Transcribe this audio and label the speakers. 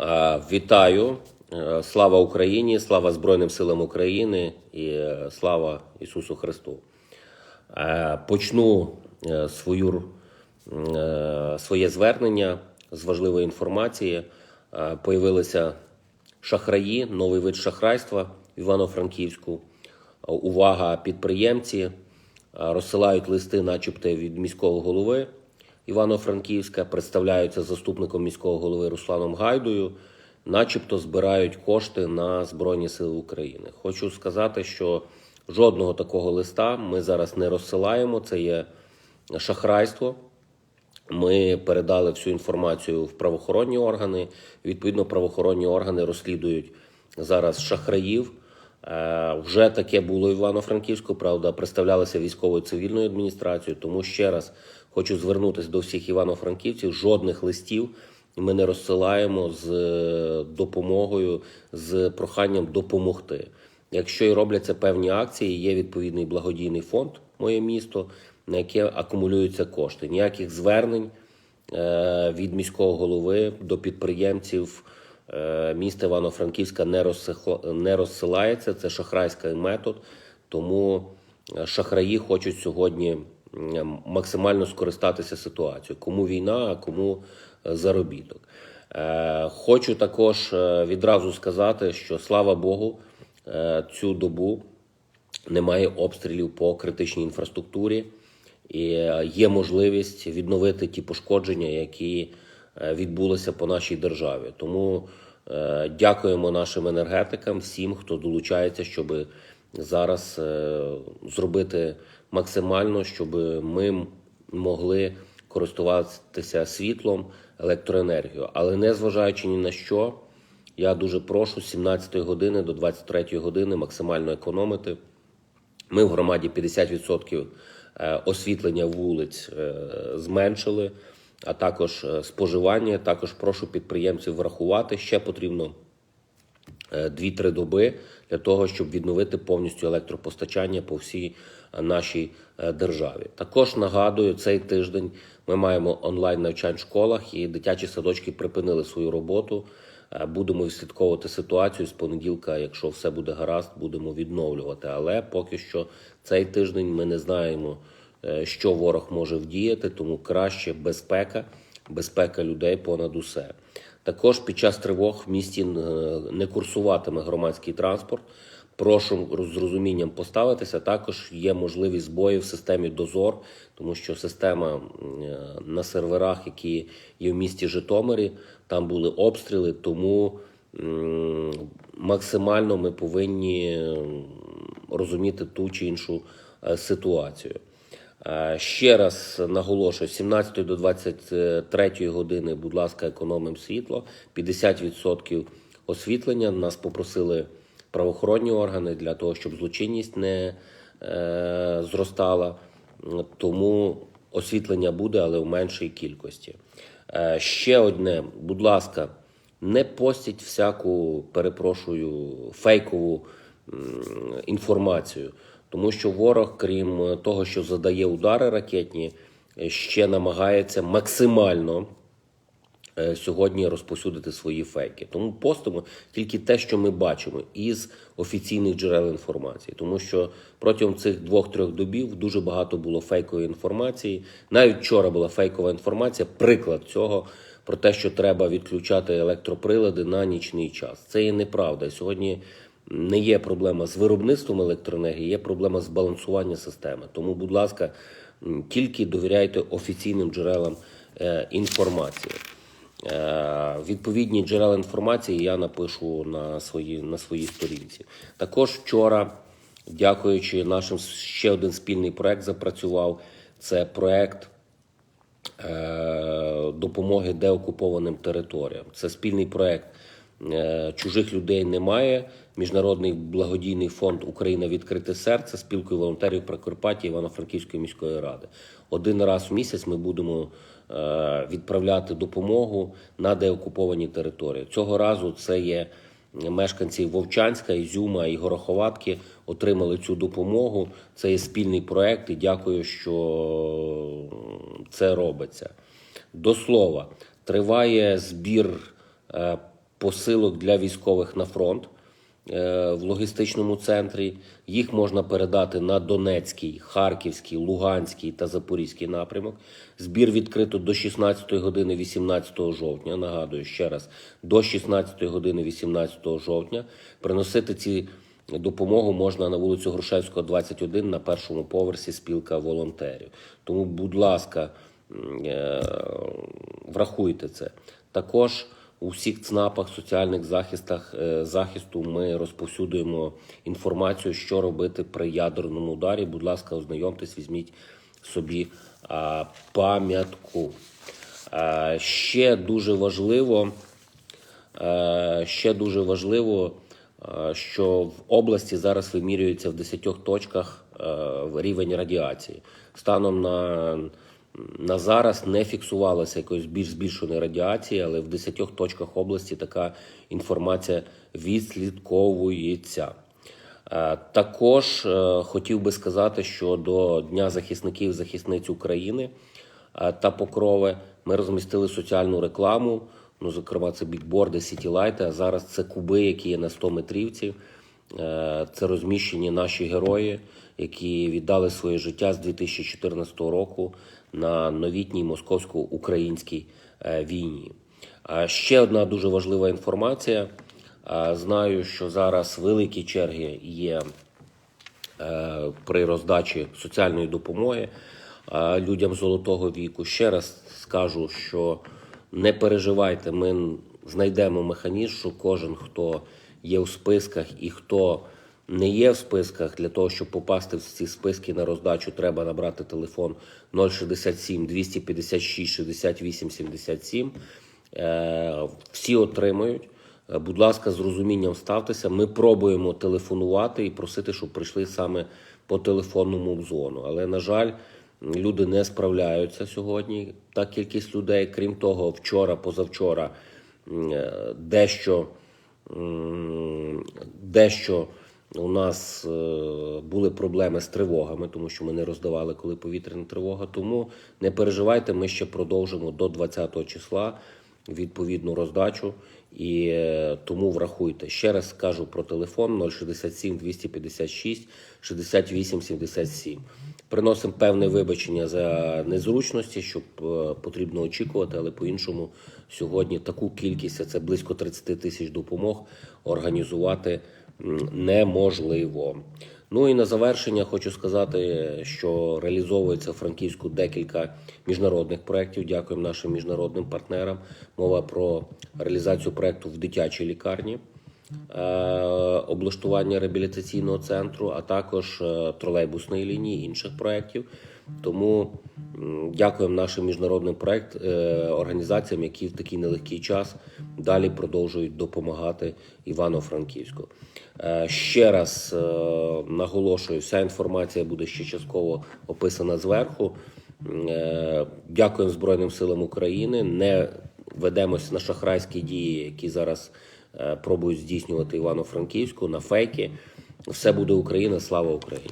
Speaker 1: Е, Вітаю! Е, Слава Україні! Слава Збройним силам України і е, слава Ісусу Христу! Почну свою, своє звернення з важливої інформації. Появилися шахраї, новий вид шахрайства в Івано-Франківську. Увага, підприємці розсилають листи, начебто від міського голови Івано-Франківська, представляються заступником міського голови Русланом Гайдою, начебто збирають кошти на Збройні Сили України. Хочу сказати, що жодного такого листа ми зараз не розсилаємо. Це є шахрайство. Ми передали всю інформацію в правоохоронні органи. Відповідно, правоохоронні органи розслідують зараз шахраїв. Е, Вже таке було в Івано-Франківську, правда, представлялися військовою цивільною адміністрацією. Тому ще раз хочу звернутися до всіх івано-франківців. Жодних листів ми не розсилаємо з е, допомогою, з проханням допомогти. Якщо і робляться певні акції, є відповідний благодійний фонд Моє місто, на яке акумулюються кошти. Ніяких звернень е, від міського голови до підприємців міста Івано-Франківська не, розсилається. Це шахрайський метод. Тому е, шахраї хочуть сьогодні максимально скористатися ситуацією. Кому війна, а кому е, заробіток. Е, Хочу також е, відразу сказати, що слава Богу, е, цю добу немає обстрілів по критичній інфраструктурі, і е, є можливість відновити ті пошкодження, які е, відбулися по нашій державі. Тому е, дякуємо нашим енергетикам, всім, хто долучається, щоб зараз е, зробити максимально, щоб ми могли користуватися світлом, електроенергією. Але не зважаючи ні на що, я дуже прошу з 17 години до 23 години максимально економити. Ми в громаді 50% е, освітлення вулиць зменшили, а також е, споживання. Також прошу підприємців врахувати. Ще потрібно е, 2-3 доби для того, щоб відновити повністю електропостачання по всій е, нашій е, державі. Також нагадую, цей тиждень ми маємо онлайн навчань в школах і дитячі садочки припинили свою роботу. Е, Будемо відслідковувати ситуацію з понеділка. Якщо все буде гаразд, будемо відновлювати. Але поки що цей тиждень ми не знаємо, е, що ворог може вдіяти, тому краще безпека, безпека людей понад усе. Також під час тривог в місті е, не курсуватиме громадський транспорт. Прошу з розумінням поставитися. Також є можливість збоїв в системі Дозор, тому що система е, на серверах, які є в місті Житомирі, там були обстріли, тому максимально ми повинні розуміти ту чи іншу е, ситуацію. Е, Ще раз наголошую, з 17 до 23 години, будь ласка, економимо світло. 50% освітлення. Нас попросили правоохоронні органи для того, щоб злочинність не е, зростала. Тому освітлення буде, але в меншій кількості. Е, ще одне, будь ласка, не постіть всяку, перепрошую, фейкову м, інформацію. Тому що ворог, крім того, що задає удари ракетні, е, ще намагається максимально е, сьогодні розповсюдити свої фейки. Тому постимо тільки те, що ми бачимо із офіційних джерел інформації. Тому що протягом цих двох-трьох добів дуже багато було фейкової інформації. Навіть вчора була фейкова інформація, приклад цього. Про те, що треба відключати електроприлади на нічний час, це є неправда. Сьогодні не є проблема з виробництвом електроенергії, є проблема з балансуванням системи. Тому, будь ласка, тільки довіряйте офіційним джерелам е, інформації. Е, відповідні джерела інформації я напишу на своїй на своїй сторінці. Також вчора, дякуючи нашим ще один спільний проект запрацював. Це проект е, допомоги деокупованим територіям. Це спільний проект. Чужих людей немає. Міжнародний благодійний фонд Україна відкрите серце спілкою волонтерів Прикарпаття Івано-Франківської міської ради. Один раз в місяць ми будемо е, відправляти допомогу на деокуповані території. Цього разу це є мешканці Вовчанська, Ізюма і Гороховатки отримали цю допомогу. Це є спільний проект, і дякую, що це робиться. До слова, триває збір е, посилок для військових на фронт в логістичному центрі. Їх можна передати на Донецький, Харківський, Луганський та Запорізький напрямок. Збір відкрито до 16 години 18 жовтня. Нагадую ще раз, до 16 години 18 жовтня приносити ці допомогу можна на вулицю Грушевського, 21 на першому поверсі спілка волонтерів. Тому, будь ласка, е, врахуйте це. Також у всіх ЦНАПах, соціальних захистах е, захисту ми розповсюдуємо інформацію, що робити при ядерному ударі. Будь ласка, ознайомтесь, візьміть собі пам'ятку. Ще дуже важливо. Ще дуже важливо, що в області зараз вимірюється в 10 точках рівень радіації. Станом на, на зараз не фіксувалося якоїсь більш збільшеної радіації, але в 10 точках області така інформація відслідковується. Е, Також е, хотів би сказати, що до Дня захисників захисниць України е, та Покрови ми розмістили соціальну рекламу. Ну, зокрема, це бікборди, сітілайти, а зараз це куби, які є на 100 метрівці. Е, Це розміщені наші герої, які віддали своє життя з 2014 року на новітній московсько-українській е, війні. Ще одна дуже важлива інформація. Е, Знаю, що зараз великі черги є при роздачі соціальної допомоги людям золотого віку. Ще раз скажу, що не переживайте, ми знайдемо механізм, що кожен, хто є в списках і хто не є в списках, для того, щоб попасти в ці списки на роздачу, треба набрати телефон 067 256 68 77. Е, Всі отримують. Е, Будь ласка, з розумінням ставтеся. Ми пробуємо телефонувати і просити, щоб прийшли саме по телефонному дзвону. Але, на жаль, люди не справляються сьогодні. Та кількість людей, крім того, вчора, позавчора е, дещо, дещо у нас е, були проблеми з тривогами, тому що ми не роздавали, коли повітряна тривога. Тому не переживайте, ми ще продовжимо до 20 числа відповідну роздачу. І е, тому врахуйте. Ще раз скажу про телефон 067 256 68 77. Приносимо певне вибачення за незручності, щоб е, потрібно очікувати, але по-іншому сьогодні таку кількість, а це близько 30 тисяч допомог, організувати неможливо. Ну і на завершення хочу сказати, що реалізовується в Франківську декілька міжнародних проєктів. Дякуємо нашим міжнародним партнерам. Мова про реалізацію проєкту в дитячій лікарні, облаштування реабілітаційного центру, а також е, тролейбусної лінії інших проєктів. Тому дякуємо нашим міжнародним проєкт е, організаціям, які в такий нелегкий час далі продовжують допомагати Івано-Франківську. Е, Ще раз е, наголошую, вся інформація буде ще частково описана зверху. Е, Дякуємо Збройним силам України. Не ведемось на шахрайські дії, які зараз е, пробують здійснювати Івано-Франківську на фейки. Все буде Україна. Слава Україні!